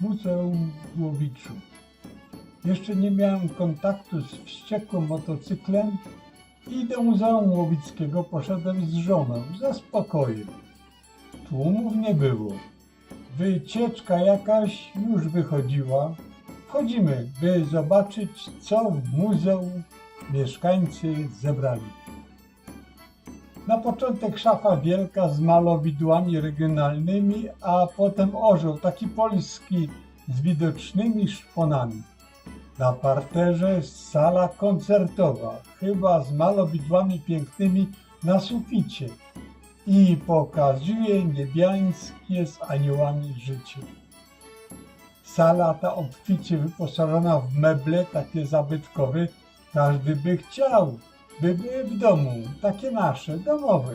Muzeum w Łowiczu. Jeszcze nie miałem kontaktu z wściekłym motocyklem i do Muzeum Łowickiego poszedłem z żoną za spokojem. Tłumów nie było. Wycieczka jakaś już wychodziła. Wchodzimy, by zobaczyć, co w muzeum mieszkańcy zebrali. Na początek szafa wielka z malowidłami regionalnymi, a potem orzeł taki polski z widocznymi szponami. Na parterze sala koncertowa, chyba z malowidłami pięknymi na suficie i pokazuje niebiańskie z aniołami życie. Sala ta obficie wyposażona w meble takie zabytkowe, każdy by chciał, by były w domu, takie nasze, domowe.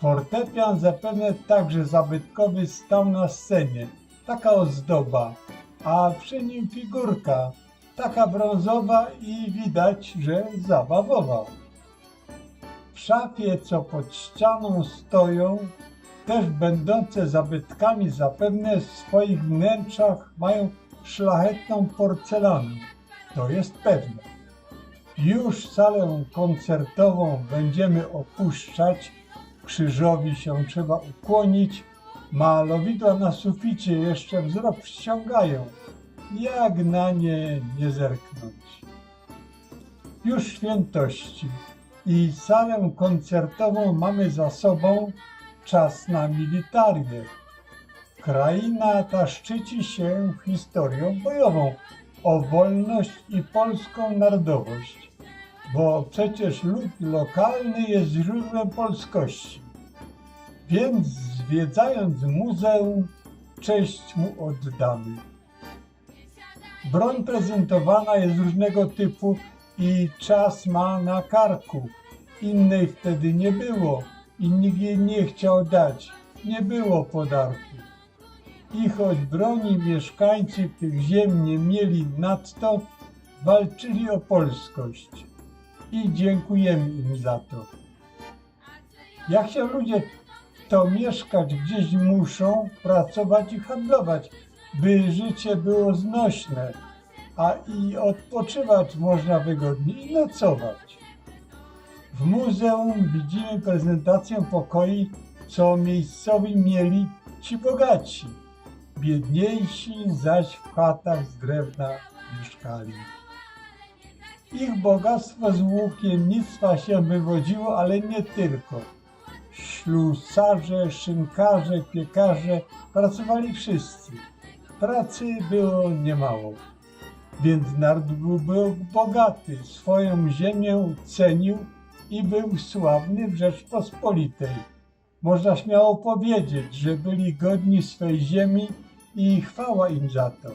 Fortepian zapewne także zabytkowy stał na scenie, taka ozdoba, a przy nim figurka, taka brązowa i widać, że zabawowa. W szafie, co pod ścianą stoją, też będące zabytkami zapewne w swoich wnętrzach mają szlachetną porcelanę. To jest pewne. Już salę koncertową będziemy opuszczać. Krzyżowi się trzeba ukłonić. Malowidła na suficie jeszcze wzrok ściągają. Jak na nie nie zerknąć? Już świętości i salę koncertową mamy za sobą. Czas na militarię. Kraina ta szczyci się historią bojową o wolność i polską narodowość, bo przecież lud lokalny jest źródłem polskości. Więc zwiedzając muzeum, cześć mu oddamy. Broń prezentowana jest różnego typu i czas ma na karku. Innej wtedy nie było i nikt jej nie chciał dać. Nie było podarku. I choć broni mieszkańcy tych ziem nie mieli nadto, walczyli o polskość. I dziękujemy im za to. Jak się ludzie to mieszkać gdzieś muszą, pracować i handlować, by życie było znośne, a i odpoczywać można wygodnie i nocować. W muzeum widzimy prezentację pokoi, co miejscowi mieli ci bogaci. Biedniejsi zaś w chatach z drewna mieszkali. Ich bogactwo z włókiennictwa się wywodziło, ale nie tylko. Ślusarze, szynkarze, piekarze pracowali wszyscy. Pracy było niemało. Więc naród był, był bogaty, swoją ziemię cenił i był sławny w Rzeczpospolitej. Można śmiało powiedzieć, że byli godni swej ziemi i chwała im za to.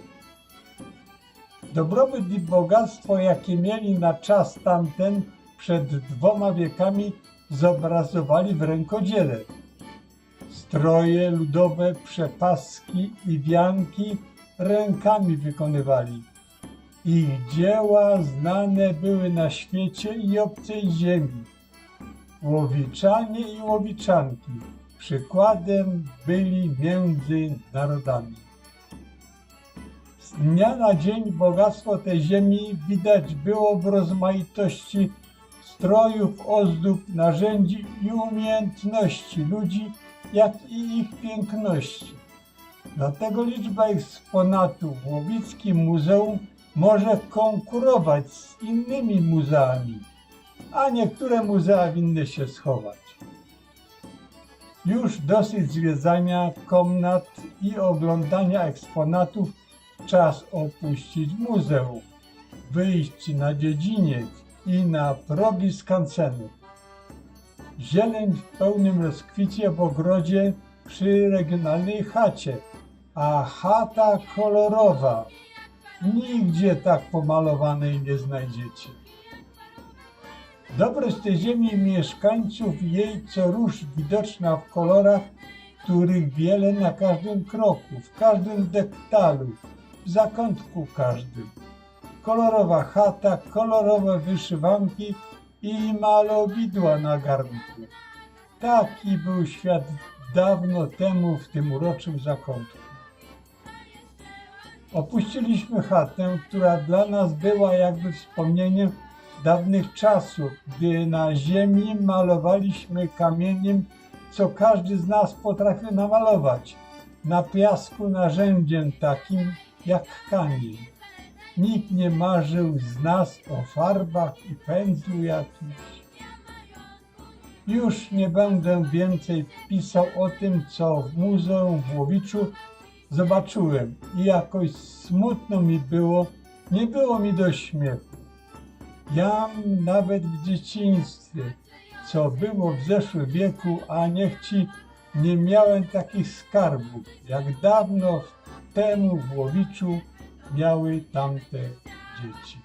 Dobrobyt i bogactwo, jakie mieli na czas tamten, przed dwoma wiekami zobrazowali w rękodziele. Stroje ludowe, przepaski i wianki rękami wykonywali. Ich dzieła znane były na świecie i obcej ziemi. Łowiczanie i łowiczanki przykładem byli między narodami. Z dnia na dzień bogactwo tej ziemi widać było w rozmaitości strojów, ozdób, narzędzi i umiejętności ludzi, jak i ich piękności. Dlatego liczba eksponatów w Łowickim Muzeum może konkurować z innymi muzeami, a niektóre muzea winny się schować. Już dosyć zwiedzania komnat i oglądania eksponatów, czas opuścić muzeum, wyjść na dziedziniec i na progi skansenu. Zieleń w pełnym rozkwicie w ogrodzie przy regionalnej chacie, a chata kolorowa. Nigdzie tak pomalowanej nie znajdziecie. Dobroć tej ziemi mieszkańców jej co róż widoczna w kolorach, których wiele na każdym kroku, w każdym dektalu, w zakątku każdym. Kolorowa chata, kolorowe wyszywanki i malowidła na garnku. Taki był świat dawno temu w tym uroczym zakątku. Opuściliśmy chatę, która dla nas była jakby wspomnieniem dawnych czasów, gdy na ziemi malowaliśmy kamieniem, co każdy z nas potrafił namalować, na piasku narzędziem takim jak kamień. Nikt nie marzył z nas o farbach i pędzlu jakimś. Już nie będę więcej pisał o tym, co w muzeum w Łowiczu zobaczyłem i jakoś smutno mi było, nie było mi do śmiechu. Ja nawet w dzieciństwie, co było w zeszłym wieku, a niech ci nie miałem takich skarbów, jak dawno temu w Łowiczu miały tamte dzieci.